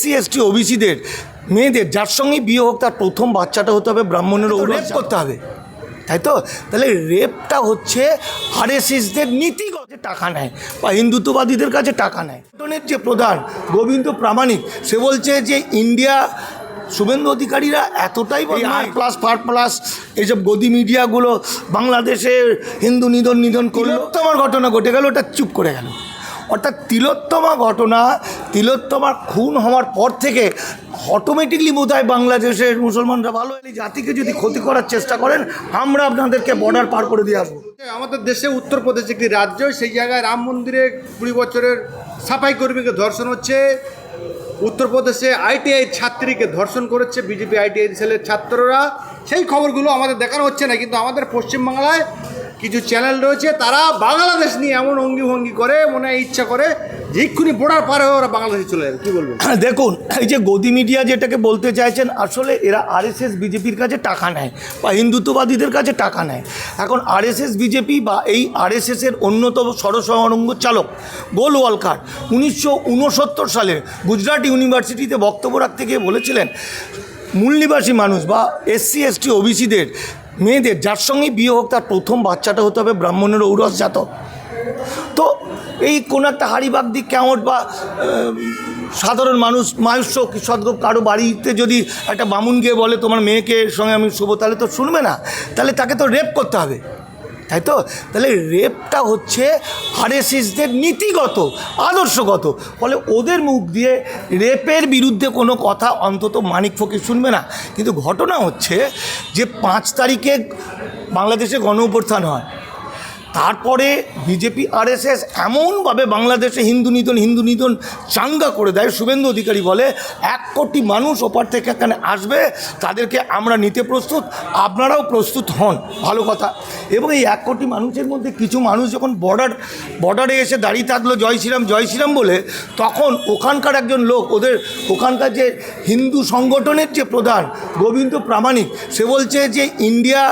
SC ST ওবিসিদের মেয়েদের যার সঙ্গে বিয়ে হোক তার প্রথম বাচ্চাটা হতে হবে ব্রাহ্মণের রেপ করতে হবে। তাই তো? তাহলে রেপটা হচ্ছে আরএসএসদের নীতিগত টাকা নেয় বা হিন্দুত্ববাদীদের কাছে টাকা নেয়। যে প্রধান গোবিন্দ প্রামাণিক সে বলছে যে ইন্ডিয়া শুভেন্দু অধিকারীরা এতটাই আর প্লাস ফার প্লাস এইসব গদি মিডিয়াগুলো বাংলাদেশে হিন্দু নিধন নিধন করল। তোমার ঘটনা ঘটে গেল ওটা চুপ করে গেল। অর্থাৎ তিলোত্তমা ঘটনা তিলোত্তমার খুন হওয়ার পর থেকে অটোমেটিকলি বোধ হয় বাংলাদেশের মুসলমানরা ভালো এই জাতিকে যদি ক্ষতি করার চেষ্টা করেন, আমরা আপনাদেরকে বর্ডার পার করে দিয়ে আসব। আমাদের দেশে উত্তরপ্রদেশ একটি রাজ্য, সেই জায়গায় রাম মন্দিরে কুড়ি বছরের সাফাই কর্মীকে ধর্ষণ হচ্ছে। উত্তরপ্রদেশে আইটিআই ছাত্রীকে ধর্ষণ করেছে, বিজেপি আইটিআই সেলের ছাত্ররা। সেই খবরগুলো আমাদের দেখানো হচ্ছে না, কিন্তু আমাদের পশ্চিমবাংলায় কিছু চ্যানেল রয়েছে। তারা বাংলাদেশ নিয়ে এমন অঙ্গি ভঙ্গি করে, মনে ইচ্ছা করে এক্ষুনি বোর্ডার পার হয়ে ওরা বাংলাদেশে চলে যাবে, কী বলবেন? দেখুন, এই যে গদি মিডিয়া যেটাকে বলতে চাইছেন, আসলে এরা আরএসএস, বিজেপির কাছে টাকা নেয় বা হিন্দুত্ববাদীদের কাছে টাকা নেয়। এখন আরএসএস, বিজেপি বা এই আরএসএসের অন্যতম সরসরঙ্গ চালক গোল ওয়ালকার উনিশশো উনসত্তর সালে গুজরাট ইউনিভার্সিটিতে বক্তব্য রাখতে গিয়ে বলেছিলেন, মূলনিবাসী মানুষ বা এসসি, এসটি, ওবিসিদের মেয়েদের, যার সঙ্গে বিয়ে হোক, তার প্রথম বাচ্চাটা হতে হবে ব্রাহ্মণের ঔরস জাতক। তো এই কোনো একটা হাড়িবাগ দিক কেমন বা সাধারণ মানুষ, মায়ুষ্য সদ্গপ কারও বাড়িতে যদি একটা বামুন গিয়ে বলে, তোমার মেয়েকে সঙ্গে আমি শুভ তাহলে তো শুনবে না। তাহলে তাকে তো রেপ করতে হবে। তাই তো? তাহলে রেপটা হচ্ছে আরএসএসদের নীতিগত, আদর্শগত। ফলে ওদের মুখ দিয়ে রেপের বিরুদ্ধে কোনো কথা অন্তত মানিক ফকির শুনবে না। কিন্তু ঘটনা হচ্ছে যে পাঁচ তারিখে বাংলাদেশে গণ অভ্যুত্থান হয়। তারপরে বিজেপি, আরএসএস এমনভাবে বাংলাদেশে হিন্দু নিধন হিন্দু নিধন চাঙ্গা করে দেয়। শুভেন্দু অধিকারী বলে, এক কোটি মানুষ ওপার থেকে এখানে আসবে, তাদেরকে আমরা নিতে প্রস্তুত, আপনারাও প্রস্তুত হন। ভালো কথা। এবং এই এক কোটি মানুষের মধ্যে কিছু মানুষ যখন বর্ডার বর্ডারে এসে দাঁড়িয়ে থাকল, জয় শ্রীরাম জয় শ্রীরাম বলে, তখন ওখানকার একজন লোক, ওদের ওখানকার যে হিন্দু সংগঠনের যে প্রধান, গোবিন্দ প্রামাণিক, সে বলছে যে, ইন্ডিয়া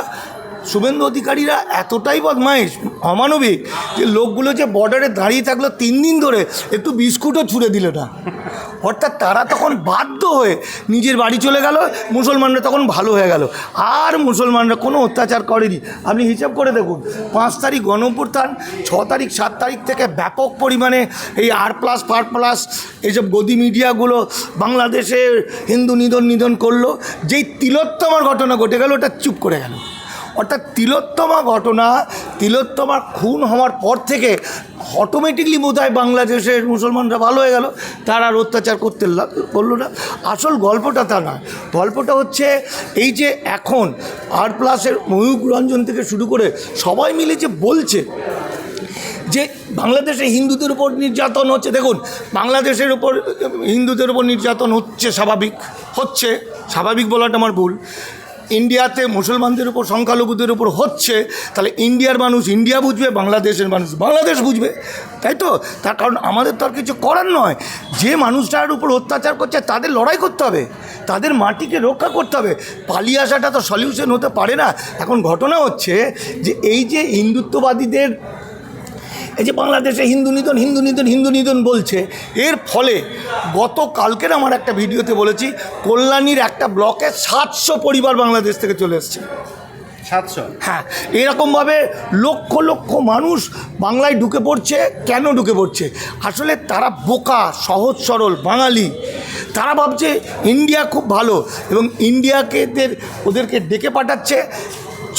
শুভেন্দু অধিকারীরা এতটাই বদমাইশ, অমানবিক, যে লোকগুলো যে বর্ডারে দাঁড়িয়ে থাকল তিন দিন ধরে, একটু বিস্কুটও ছুঁড়ে দিল না। অর্থাৎ তারা তখন বাধ্য হয়ে নিজের বাড়ি চলে গেল, মুসলমানরা তখন ভালো হয়ে গেল। আর মুসলমানরা কোনো অত্যাচার করেনি। আপনি হিসাব করে দেখুন, পাঁচ তারিখ গণপ্রত্যান ছ তারিখ, সাত তারিখ থেকে ব্যাপক পরিমাণে এই আর প্লাস ফার প্লাস এইসব গদি মিডিয়াগুলো বাংলাদেশে হিন্দু নিধন নিধন করল। যেই তিলোত্তমার ঘটনা ঘটে গেল, ওটা চুপ করে গেল। অর্থাৎ তিলোত্তমা ঘটনা তিলোত্তমার খুন হওয়ার পর থেকে অটোমেটিকলি বোধ হয় বাংলাদেশের মুসলমানরা ভালো হয়ে গেল। তারা আর অত্যাচার করতে করল না। আসল গল্পটা তা না গল্পটা হচ্ছে এই যে এখন আর প্লাসের ময়ূক রঞ্জন থেকে শুরু করে সবাই মিলে যে বলছে যে বাংলাদেশে হিন্দুদের উপর নির্যাতন হচ্ছে। দেখুন, বাংলাদেশের উপর, হিন্দুদের উপর নির্যাতন হচ্ছে স্বাভাবিক হচ্ছে। স্বাভাবিক বলাটা আমার ভুল। ইন্ডিয়াতে মুসলমানদের উপর, সংখ্যালঘুদের উপর হচ্ছে, তাহলে ইন্ডিয়ার মানুষ ইন্ডিয়া বুঝবে, বাংলাদেশের মানুষ বাংলাদেশ বুঝবে। তাই তো? তার কারণ আমাদের তো আর কিছু করার নয়। যে মানুষটার উপর অত্যাচার করছে, তাদের লড়াই করতে হবে। তাদের মাটিকে রক্ষা করতে হবে। পালিয়ে আসাটা তো সলিউশন হতে পারে না। এখন ঘটনা হচ্ছে যে, এই যে হিন্দুত্ববাদীদের এই যে বাংলাদেশে হিন্দু নিধন হিন্দু নিধন হিন্দু নিধন বলছে এর ফলে গত কালকের আমার একটা ভিডিওতে বলেছি কল্যাণীর একটা ব্লকে সাতশো পরিবার বাংলাদেশ থেকে চলে এসছে। সাতশো? হ্যাঁ এরকমভাবে লক্ষ লক্ষ মানুষ বাংলায় ঢুকে পড়ছে কেন ঢুকে পড়ছে? আসলে তারা বোকা সহজ সরল বাঙালি। তারা ভাবছে ইন্ডিয়া খুব ভালো এবং ইন্ডিয়াকে এদের ওদেরকে ডেকে পাঠাচ্ছে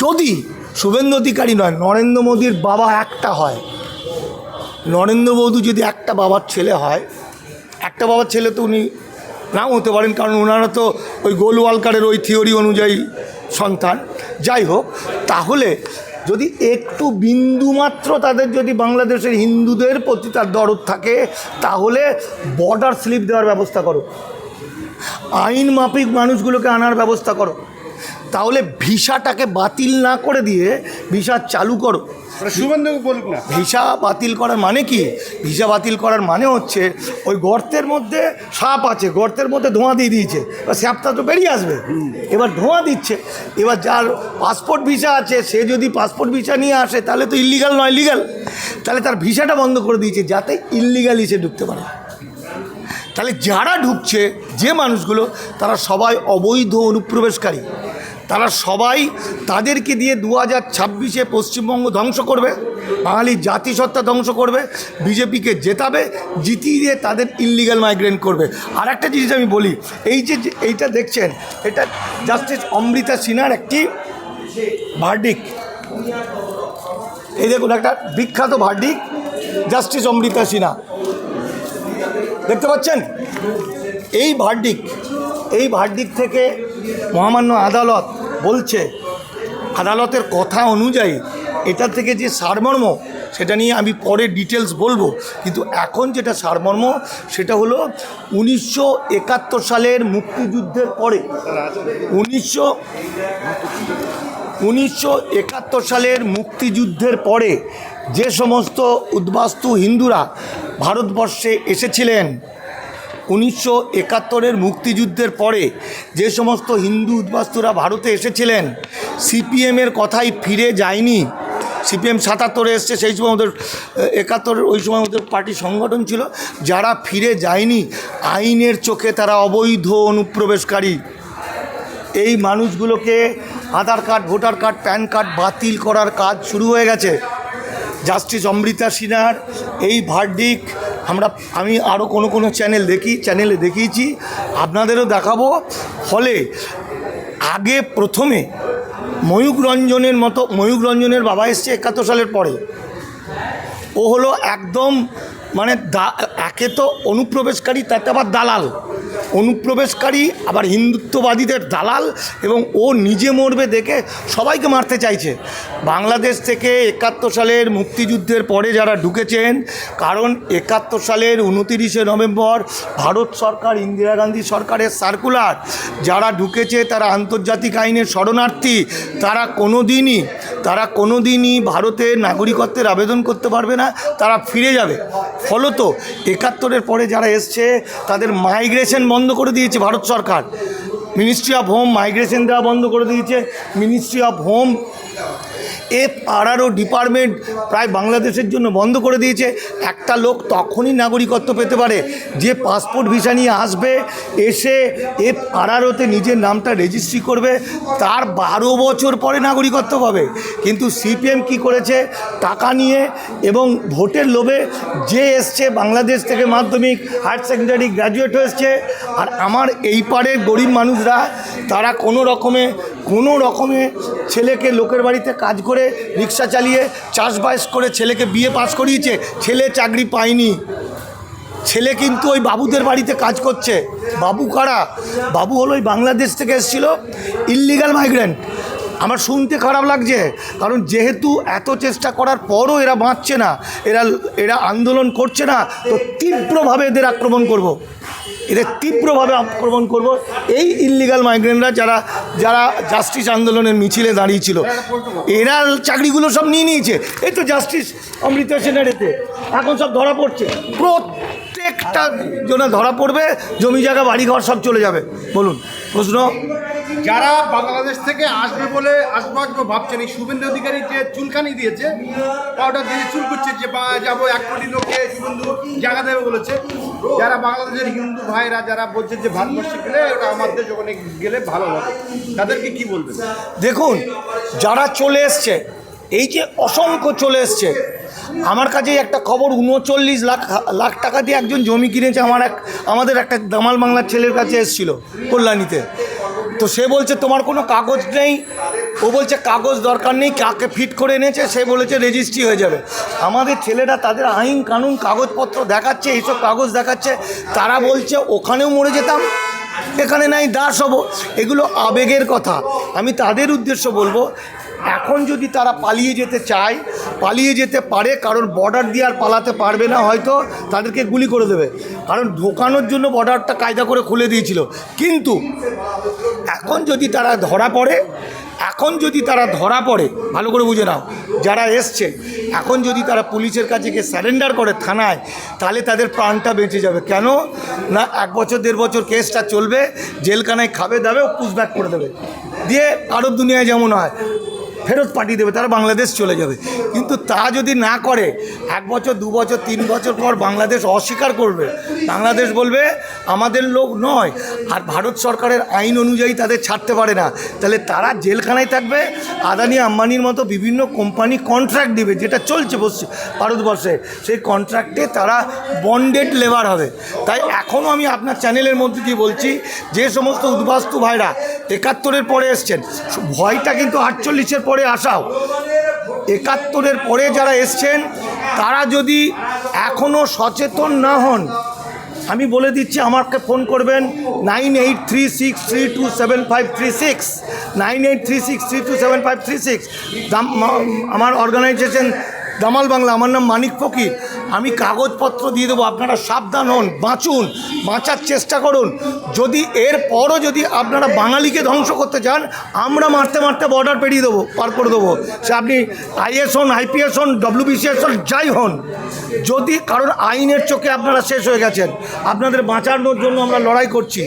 যদি শুভেন্দু অধিকারী নয় নরেন্দ্র মোদীর বাবা একটা হয়। নরেন্দ্র মোদী যদি একটা বাবার ছেলে হয়, একটা বাবার ছেলে তো উনি নাও হতে পারেন, কারণ ওনারা তো ওই গোলওয়ালকারের ওই থিওরি অনুযায়ী সন্তান। যাই হোক, তাহলে যদি একটু বিন্দুমাত্র তাদের যদি বাংলাদেশের হিন্দুদের প্রতি তার দরদ থাকে, তাহলে বর্ডার স্লিপ দেওয়ার ব্যবস্থা করো। আইন মাফিক মানুষগুলোকে আনার ব্যবস্থা করো। তাহলে ভিসাটাকে বাতিল না করে দিয়ে ভিসা চালু করো। বলুক না। ভিসা বাতিল করার মানে কি? ভিসা বাতিল করার মানে হচ্ছে ওই গর্তের মধ্যে সাপ আছে গর্তের মধ্যে ধোঁয়া দিয়ে দিয়েছে। এবার সাপটা তো বেরিয়ে আসবে। এবার ধোঁয়া দিচ্ছে। এবার যার পাসপোর্ট ভিসা আছে সে যদি পাসপোর্ট ভিসা নিয়ে আসে তাহলে তো ইলিগাল নয় লিগাল তাহলে তার ভিসাটা বন্ধ করে দিয়েছে যাতে ইলিগালি সে ঢুকতে পারে। তাহলে যারা ঢুকছে যে মানুষগুলো তারা সবাই অবৈধ অনুপ্রবেশকারী। তারা সবাই তাদেরকে দিয়ে দু হাজার ছাব্বিশে পশ্চিমবঙ্গ ধ্বংস করবে, বাঙালি জাতিসত্তা ধ্বংস করবে, বিজেপিকে জেতাবে, জিতিয়ে দিয়ে তাদের ইললিগাল মাইগ্রেন্ট করবে। আর একটা জিনিস আমি বলি, এই যে- এইটা দেখছেন, এটা জাস্টিস অমৃতা সিনহার একটি ভার্ডিক এই দেখুন, একটা বিখ্যাত ভার্ডিক জাস্টিস অমৃতা সিনহা। দেখতে পাচ্ছেন? এই ভার্ডিক এই ভার্ডিক থেকে মহামান্য আদালত বলছে, আদালতের কথা অনুযায়ী এটা থেকে যে সারমর্ম, সেটা নিয়ে আমি পরে ডিটেলস বলব। কিন্তু এখন যেটা সারমর্ম, সেটা হলো উনিশশো একাত্তর সালের মুক্তিযুদ্ধের পরে, উনিশশো উনিশশো একাত্তর সালের মুক্তিযুদ্ধের পরে যে সমস্ত উদ্বাস্তু হিন্দুরা ভারতবর্ষে এসেছিলেন উনিশশো একাত্তরের মুক্তিযুদ্ধের পরে যে সমস্ত হিন্দু উদ্বাস্তুরা ভারতে এসেছিলেন, সিপিএমের কথাই ফিরে যায়নি। সিপিএম সাতাত্তরে এসছে, সেই সময় ওদের, একাত্তরের ওই সময় ওদের পার্টি সংগঠন ছিল, যারা ফিরে যায়নি, আইনের চোখে তারা অবৈধ অনুপ্রবেশকারী। এই মানুষগুলোকে Aadhaar card, voter card, PAN card বাতিল করার কাজ শুরু হয়ে গেছে। জাস্টিস অমৃতা সিনহার এই ভার্ডিক আমরা, আমি আরও কোনো কোনো চ্যানেল দেখি চ্যানেলে দেখিয়েছি, আপনাদেরও দেখাবো। ফলে আগে প্রথমে ময়ূক রঞ্জনের মতো ময়ূক রঞ্জনের বাবা এসছে একাত্তর সালের পরে। ও হলো একদম মানে দা, একে তো অনুপ্রবেশকারী তাতে আবার দালাল। অনুপ্রবেশকারী, আবার হিন্দুত্ববাদীদের দালাল এবং ও নিজে মরবে দেখে সবাইকে মারতে চাইছে। বাংলাদেশ থেকে একাত্তর সালের মুক্তিযুদ্ধের পরে যারা ঢুকেছেন, কারণ একাত্তর সালের উনতিরিশে নভেম্বর ভারত সরকার, ইন্দিরা গান্ধী সরকারের সার্কুলার, যারা ঢুকেছে তারা আন্তর্জাতিক আইনের শরণার্থী, তারা কোনো দিনই তারা কোনো দিনই ভারতের নাগরিকত্বের আবেদন করতে পারবে না, তারা ফিরে যাবে। ফলত একাত্তরের পরে যারা এসছে, তাদের মাইগ্রেশন বন্ধ করে দিয়েছে ভারত সরকার। মিনিস্ট্রি অফ হোম মাইগ্রেশন দেওয়া বন্ধ করে দিয়েছে। Ministry of home F RRO department প্রায় বাংলাদেশের জন্য বন্ধ করে দিয়েছে। একটা লোক তখনই নাগরিকত্ব পেতে পারে। যে পাসপোর্ট ভিসা নিয়ে আসবে, এসে এফ আরআরওতে নিজের নামটা রেজিস্ট্রি করবে, তার বারো বছর পরে নাগরিকত্ব পাবে। কিন্তু সিপিএম কি করেছে? টাকা নিয়ে এবং ভোটের লোভে যে এসছে, বাংলাদেশ থেকে মাধ্যমিক, হায়ার সেকেন্ডারি গ্র্যাজুয়েট হয়েছে। আর আমার এই পাড়ের গরিব মানুষরা, তারা কোনো রকমে কোনো রকমে ছেলেকে লোকের বাড়িতে কাজ করে রিক্সা চালিয়ে চাষবাস করে ছেলেকে বিয়ে পাস করিয়েছে, ছেলে চাকরি পায়নি। ছেলে কিন্তু ওই বাবুদের বাড়িতে কাজ করছে। বাবু কারা? বাবু হলো ওই বাংলাদেশ থেকে এসেছিল ইললিগাল মাইগ্রেন্ট আমার শুনতে খারাপ লাগছে, কারণ যেহেতু এত চেষ্টা করার পরও এরা বাঁচছে না, এরা এরা আন্দোলন করছে না, তো তীব্রভাবে এদের আক্রমণ করব। এদের তীব্রভাবে আক্রমণ করব। এই ইললিগাল মাইগ্রেন্টরা যারা যারা জাস্টিস আন্দোলনের মিছিলে দাঁড়িয়েছিল, এরা চাকরিগুলো সব নিয়ে নিয়েছে। এই তো জাস্টিস অমৃতা সেনের এতে। এখন সব ধরা পড়ছে। প্রত্যেকটা জন্য ধরা পড়বে, জমি জায়গা, বাড়িঘর সব চলে যাবে। বলুন, প্রশ্ন? যারা বাংলাদেশ থেকে আসবে বলে আসব আসব ভাবছেন, এই শুভেন্দু অধিকারী যে চুলকানি দিয়েছে পাউডার দিয়ে চুল করছে যে যাব, এক কোটি লোকে শুভেন্দু জায়গা দেবে বলেছে। যারা বাংলাদেশের হিন্দু ভাইরা যারা বলছে যে, ভারতবর্ষে গেলে ওটা আমার দেশ, ওখানে গেলে ভালো হবে তাদেরকে কি বলবেন? দেখুন, যারা চলে এসছে, এই যে অসংখ্য চলে এসছে, আমার কাছে একটা খবর, উনচল্লিশ লাখ লাখ টাকা দিয়ে একজন জমি কিনেছে, আমার এক, আমাদের একটা দামাল বাংলার ছেলের কাছে এসেছিল কল্যাণীতে। তো সে বলছে, তোমার কোনো কাগজ নেই? ও বলছে, কাগজ দরকার নেই, কাকে ফিট করে এনেছে? সে বলেছে, রেজিস্ট্রি হয়ে যাবে। আমাদের ছেলেরা তাদের আইন কানুন কাগজপত্র দেখাচ্ছে, এইসব কাগজ দেখাচ্ছে। তারা বলছে, ওখানেও মরে যেতাম, এখানে নাই, দাস হব। এগুলো আবেগের কথা। আমি তাদের উদ্দেশ্য বলব এখন যদি তারা পালিয়ে যেতে চায়, পালিয়ে যেতে পারে, কারণ বর্ডার দিয়ে আর পালাতে পারবে না হয়তো, তাদেরকে গুলি করে দেবে। কারণ ঢোকানোর জন্য বর্ডারটা কায়দা করে খুলে দিয়েছিল। কিন্তু এখন যদি তারা ধরা পড়ে, এখন যদি তারা ধরা পড়ে, ভালো করে বুঝে নাও, যারা এসছে, এখন যদি তারা পুলিশের কাছে গিয়ে স্যারেন্ডার করে থানায়, তাহলে তাদের প্রাণটা বেঁচে যাবে। কেন? না, এক বছর, দেড় বছর কেসটা চলবে, জেলখানায় খাবে দাবে, ও পুশব্যাক করে দেবে। দিয়ে আরব দুনিয়ায় যেমন হয় ফেরত পাঠিয়ে দেবে তারা বাংলাদেশ চলে যাবে। কিন্তু তা যদি না করে, এক বছর, দু বছর, তিন বছর পর বাংলাদেশ অস্বীকার করবে। বাংলাদেশ বলবে, আমাদের লোক নয়। আর ভারত সরকারের আইন অনুযায়ী তাদের ছাড়তে পারে না। তাহলে তারা জেলখানায় থাকবে। আদানি আম্বানির মতো বিভিন্ন কোম্পানি কন্ট্রাক্ট দিবে, যেটা চলছে পশ্চিম ভারতবর্ষে। সেই কন্ট্রাক্টে তারা বন্ডেড লেবার হবে। তাই এখনও আমি আপনার চ্যানেলের মধ্যে দিয়ে বলছি, যে সমস্ত উদ্বাস্তু ভাইরা একাত্তরের পরে এসছেন, ভয়টা কিন্তু আটচল্লিশের পরে আসাও। একাত্তরের পরে যারা এসছেন, তারা যদি এখনও সচেতন না হন, আমি বলে দিচ্ছি, আমাকে ফোন করবেন nine eight three six three two seven five three six, nine eight three six three two seven five three six. আমার অর্গানাইজেশন দামাল বাংলা, আমার নাম মানিক ফকির। আমি কাগজপত্র দিয়ে দেবো, আপনারা সাবধান হন, বাঁচুন, বাঁচার চেষ্টা করুন। যদি এর পরও যদি আপনারা বাঙালিকে ধ্বংস করতে চান, আমরা মারতে মারতে বর্ডার পেরিয়ে দেবো, পার করে দেবো। সে আপনি আইএস হন, আইপিএস হন ডব্লিউবিসিএস হন, যাই হন। যদি কারণ আইনের চোখে আপনারা শেষ হয়ে গেছেন, আপনাদের বাঁচানোর জন্য আমরা লড়াই করছি,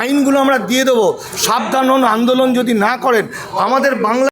আইনগুলো আমরা দিয়ে দেবো। সাবধান হন, আন্দোলন যদি না করেন, আমাদের বাংলা